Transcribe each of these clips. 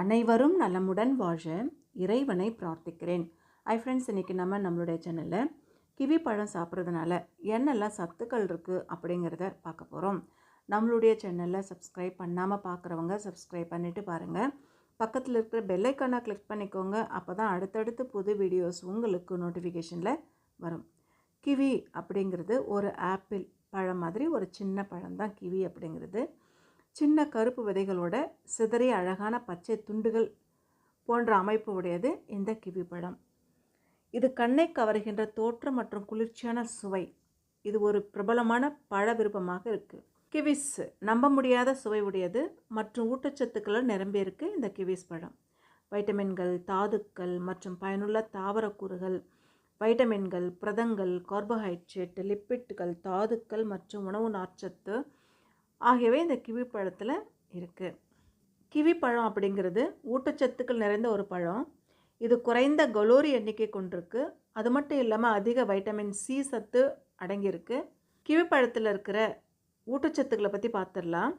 அனைவரும் நலமுடன் வாழ இறைவனை பிரார்த்திக்கிறேன். ஐ ஃப்ரெண்ட்ஸ் இன்றைக்கி நம்ம நம்மளுடைய சேனலில் கிவி பழம் சாப்பிட்றதுனால என்னெல்லாம் சத்துக்கள் இருக்குது அப்படிங்கிறத பார்க்க போகிறோம் நம்மளுடைய சேனலில் சப்ஸ்கிரைப் பண்ணாமல் பார்க்குறவங்க சப்ஸ்கிரைப் பண்ணிவிட்டு பாருங்கள் பக்கத்தில் இருக்கிற பெல்லைக்கானை கிளிக் பண்ணிக்கோங்க. அப்போ தான் அடுத்தடுத்து புது வீடியோஸ் உங்களுக்கு நோட்டிஃபிகேஷனில் வரும். கிவி அப்படிங்கிறது ஒரு ஆப்பிள் பழம் மாதிரி ஒரு சின்ன பழம் தான் கிவி அப்படிங்கிறது சின்ன கருப்பு விதைகளோட சிதறிய அழகான பச்சை துண்டுகள் போன்ற அமைப்பு உடையது இந்த கிவி பழம். இது கண்ணை கவருகின்ற தோற்றம் மற்றும் குளிர்ச்சியான சுவை. இது ஒரு பிரபலமான பழ விருப்பமாக இருக்குது கிவிஸ் நம்ப முடியாத சுவை உடையது மற்றும் ஊட்டச்சத்துக்களும் நிரம்பியிருக்கு இந்த கிவிஸ் பழம். வைட்டமின்கள் தாதுக்கள் மற்றும் பயனுள்ள தாவரக்கூறுகள் வைட்டமின்கள் புரதங்கள் கார்போஹைட்ரேட் லிப்பிட்டுகள் தாதுக்கள் மற்றும் உணவு நார்ச்சத்து ஆகியவை இந்த கிவி பழத்தில் இருக்குது கிவி பழம் அப்படிங்கிறது ஊட்டச்சத்துக்கள் நிறைந்த ஒரு பழம். இது குறைந்த கலோரி எண்ணிக்கை கொண்டிருக்கு. அது மட்டும் இல்லாமல் அதிக வைட்டமின் சி சத்து அடங்கியிருக்கு. கிவி பழத்தில் இருக்கிற ஊட்டச்சத்துக்களை பற்றி பார்த்துடலாம்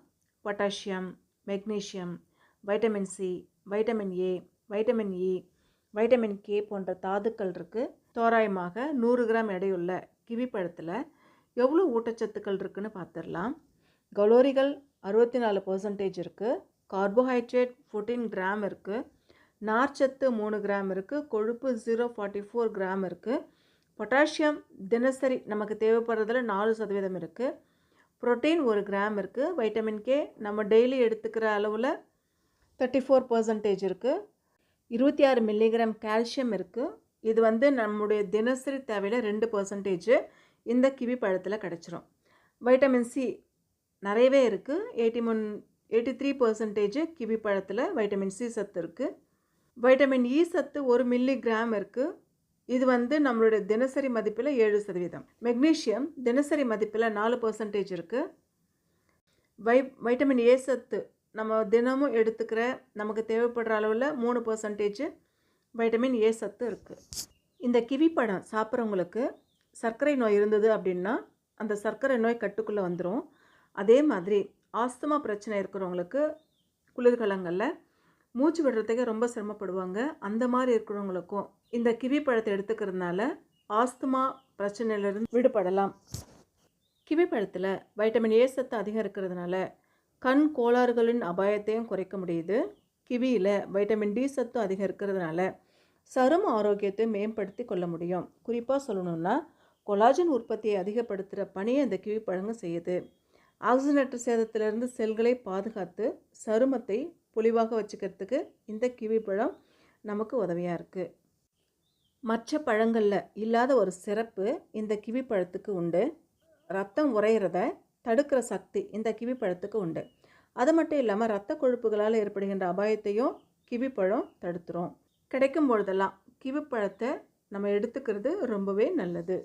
potassium magnesium vitamin C vitamin A vitamin E vitamin K போன்ற தாதுக்கள் இருக்குது தோராயமாக நூறு கிராம் எடையுள்ள கிவி பழத்தில் எவ்வளோ ஊட்டச்சத்துக்கள் இருக்குதுன்னு பார்த்துடலாம் கலோரிகள் அறுபத்தி நாலு பர்சன்டேஜ் இருக்குது கார்போஹைட்ரேட் ஃபோர்டீன் கிராம் இருக்குது நார்ச்சத்து மூணு கிராம் இருக்குது கொழுப்பு ஜீரோ ஃபார்ட்டி ஃபோர் கிராம் இருக்குது பொட்டாசியம் தினசரி நமக்கு தேவைப்படுறதுல நாலு சதவீதம் இருக்குது புரோட்டீன் ஒரு கிராம் இருக்குது வைட்டமின் கே நம்ம டெய்லி எடுத்துக்கிற அளவில் தேர்ட்டி ஃபோர் பர்சன்டேஜ் இருக்குது இருபத்தி ஆறு மில்லிகிராம் கால்சியம் இருக்குது இது வந்து நம்முடைய தினசரி தேவையில் ரெண்டு பர்சன்டேஜ் இந்த கிவி பழத்தில் கிடச்சிரும். வைட்டமின் சி நிறையவே இருக்குது eighty one eighty three percentage kiwi பழத்தில் வைட்டமின் சி சத்து இருக்குது வைட்டமின் இ e சத்து ஒரு மில்லி கிராம் இருக்குது இது வந்து நம்மளுடைய தினசரி மதிப்பில் ஏழு சதவீதம். மெக்னீஷியம் தினசரி மதிப்பில் நாலு பர்சன்டேஜ் இருக்குது வை வைட்டமின் ஏ சத்து நம்ம தினமும் எடுத்துக்கிற நமக்கு தேவைப்படுற அளவில் மூணு பர்சன்டேஜ் வைட்டமின் ஏ சத்து இருக்குது இந்த கிவி பழம் சாப்பிட்றவங்களுக்கு சர்க்கரை நோய் இருந்தது அப்படின்னா அந்த சர்க்கரை நோய் கட்டுக்குள்ளே வந்துடும் அதே மாதிரி ஆஸ்துமா பிரச்சனை இருக்கிறவங்களுக்கு குளிர்காலங்களில் மூச்சு விடுறதுக்கே ரொம்ப சிரமப்படுவாங்க. அந்த மாதிரி இருக்கிறவங்களுக்கும் இந்த கிவி பழத்தை எடுத்துக்கிறதுனால ஆஸ்துமா பிரச்சனையிலிருந்து விடுபடலாம். கிவி பழத்தில் வைட்டமின் ஏ சத்து அதிகம் இருக்கிறதுனால கண் கோளாறுகளின் அபாயத்தையும் குறைக்க முடியுது. கிவியில் வைட்டமின் டி சத்து அதிகம் இருக்கிறதுனால சரும ஆரோக்கியத்தை மேம்படுத்தி கொள்ள முடியும். குறிப்பாக சொல்லணும்னா கொலாஜன் உற்பத்தியை அதிகப்படுத்துகிற பணியை இந்த கிவி பழங்க செய்யுது. ஆக்சிஜனற்ற சேதத்திலிருந்து செல்களை பாதுகாத்து சருமத்தை பொலிவாக வச்சுக்கிறதுக்கு இந்த கிவி பழம் நமக்கு உதவியாக இருக்குது மற்ற பழங்களில் இல்லாத ஒரு சிறப்பு இந்த கிவி பழத்துக்கு உண்டு. ரத்தம் உறையிறத தடுக்கிற சக்தி இந்த கிவி பழத்துக்கு உண்டு. அது மட்டும் இல்லாமல் ரத்த கொழுப்புகளால் ஏற்படுகின்ற அபாயத்தையும் கிவி பழம் தடுத்துரும். கிடைக்கும் பொழுதெல்லாம் கிவி பழத்தை நம்ம எடுத்துக்கிறது ரொம்பவே நல்லது.